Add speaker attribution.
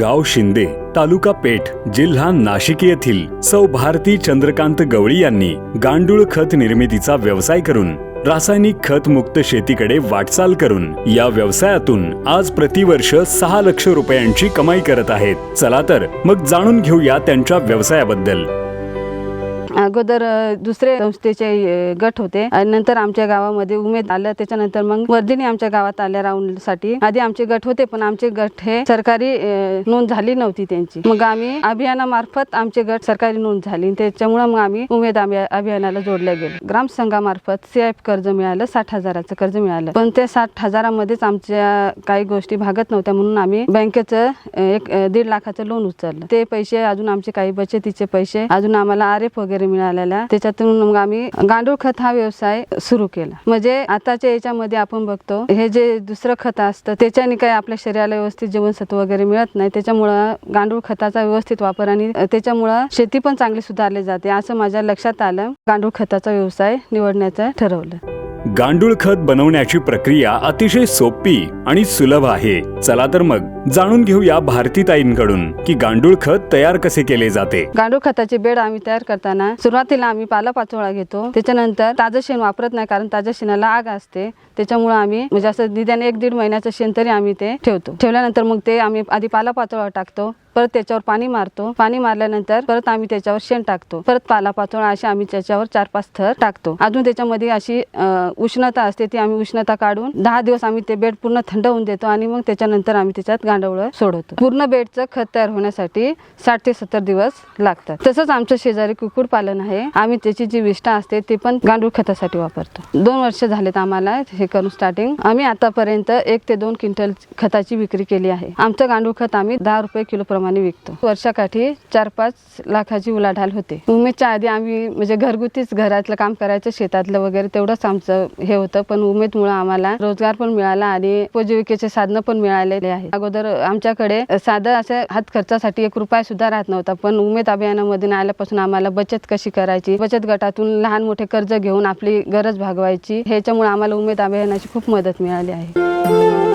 Speaker 1: गाव शिंदे तालुका पेठ जिल्हा नाशिक येथील सौ भारती चंद्रकांत गवळी यांनी गांडूळ खत निर्मितीचा व्यवसाय करून रासायनिक खत मुक्त शेतीकडे वाटचाल करून या व्यवसायातून आज प्रतिवर्ष सहा लक्ष रुपयांची कमाई करत आहेत. चला तर मग जाणून घेऊया त्यांच्या व्यवसायाबद्दल.
Speaker 2: अगोदर दुसरे संस्थेचे गट होते. आणि नंतर आमच्या गावामध्ये उमेद आलं. त्याच्यानंतर मग वर्धिनी आमच्या गावात आल्या राऊंडसाठी आधी आमचे गट होते पण आमचे गट हे सरकारी नोंद झाली नव्हती त्यांची. मग आम्ही अभियानामार्फत आमचे गट सरकारी नोंद झाली. त्याच्यामुळे मग आम्ही उमेद अभियानाला जोडले गेलो. ग्रामसंघामार्फत सीआयएफ कर्ज मिळालं. साठ हजाराचं कर्ज मिळालं. पण त्या साठ हजारामध्येच आमच्या काही गोष्टी भागत नव्हत्या. म्हणून आम्ही बँकेचं एक दीड लाखाचं लोन उचललं. ते पैसे अजून आमचे काही बचतीचे पैसे. अजून आम्हाला आर एफ मिळालेला त्याच्यातून मग आम्ही गांडूळ खत हा व्यवसाय सुरू केला. म्हणजे आताच्या याच्यामध्ये आपण बघतो हे जे दुसरं खत असतं त्याच्याने काही आपल्या शरीराला व्यवस्थित जीवनसत्व वगैरे मिळत नाही. त्याच्यामुळं गांडूळ खताचा व्यवस्थित वापर आणि त्याच्यामुळं शेती पण चांगली सुधारली जाते असं माझ्या लक्षात आलं. गांडूळ खताचा व्यवसाय निवडण्याचं ठरवलं.
Speaker 1: गांडूळ खत बनवण्याची प्रक्रिया अतिशय सोपी आणि सुलभ आहे. चला तर मग जाणून घेऊया भारतीताईंकडून की गांडूळ खत तयार कसे केले जाते.
Speaker 2: गांडूळ खताचे बेड आम्ही तयार करताना सुरुवातीला आम्ही पालापाचोळा घेतो. त्याच्यानंतर ताजं शेण वापरत नाही कारण ताज्या शेणाला आग असते. त्याच्यामुळे आम्ही म्हणजे असं निदान एक दीड महिन्याचं शेण तरी आम्ही ते ठेवतो. ठेवल्यानंतर मग ते आम्ही आधी पालापाचोळा टाकतो. परत त्याच्यावर पाणी मारतो. पाणी मारल्यानंतर परत आम्ही त्याच्यावर शेण टाकतो. परत पालापाचोळा असे आम्ही त्याच्यावर चार पाच थर टाकतो. अजून त्याच्यामध्ये अशी उष्णता असते ती आम्ही उष्णता काढून दहा दिवस आम्ही ते बेड पूर्ण थंड होऊन देतो आणि मग त्याच्यानंतर आम्ही त्याच्यात गांडवळ सोडवतो. पूर्ण बेडचं खत तयार होण्यासाठी साठ ते सत्तर दिवस लागतात. तसंच आमच्या शेजारी कुकुड पालन आहे. आम्ही त्याची जी विष्ठा असते ती पण गांडूळ खतासाठी वापरतो. दोन वर्ष झालेत आम्हाला हे करून स्टार्टिंग आम्ही आतापर्यंत एक ते दोन क्विंटल खताची विक्री केली आहे. आमचं गांडूळ खत आम्ही दहा रुपये किलो प्रमाणे विकतो. वर्षाकाठी चार पाच लाखाची उलाढाल होते. उमेदच्या आधी आम्ही म्हणजे घरगुतीच घरातलं काम करायचं शेतातलं वगैरे तेवढंच आमचं हे होतं. पण उमेदमुळे आम्हाला रोजगार पण मिळाला आणि उपजीविकेचे साधनं पण मिळालेले आहे अगोदर आमच्याकडे साधं असं हात खर्चासाठी एक रुपया सुद्धा राहत नव्हता. पण उमेद अभियानामध्ये आल्यापासून आम्हाला बचत कशी करायची? बचत गटातून लहान मोठे कर्ज घेऊन आपली गरज भागवायची. ह्याच्यामुळे आम्हाला उमेद अभियानाची खूप मदत मिळाली आहे.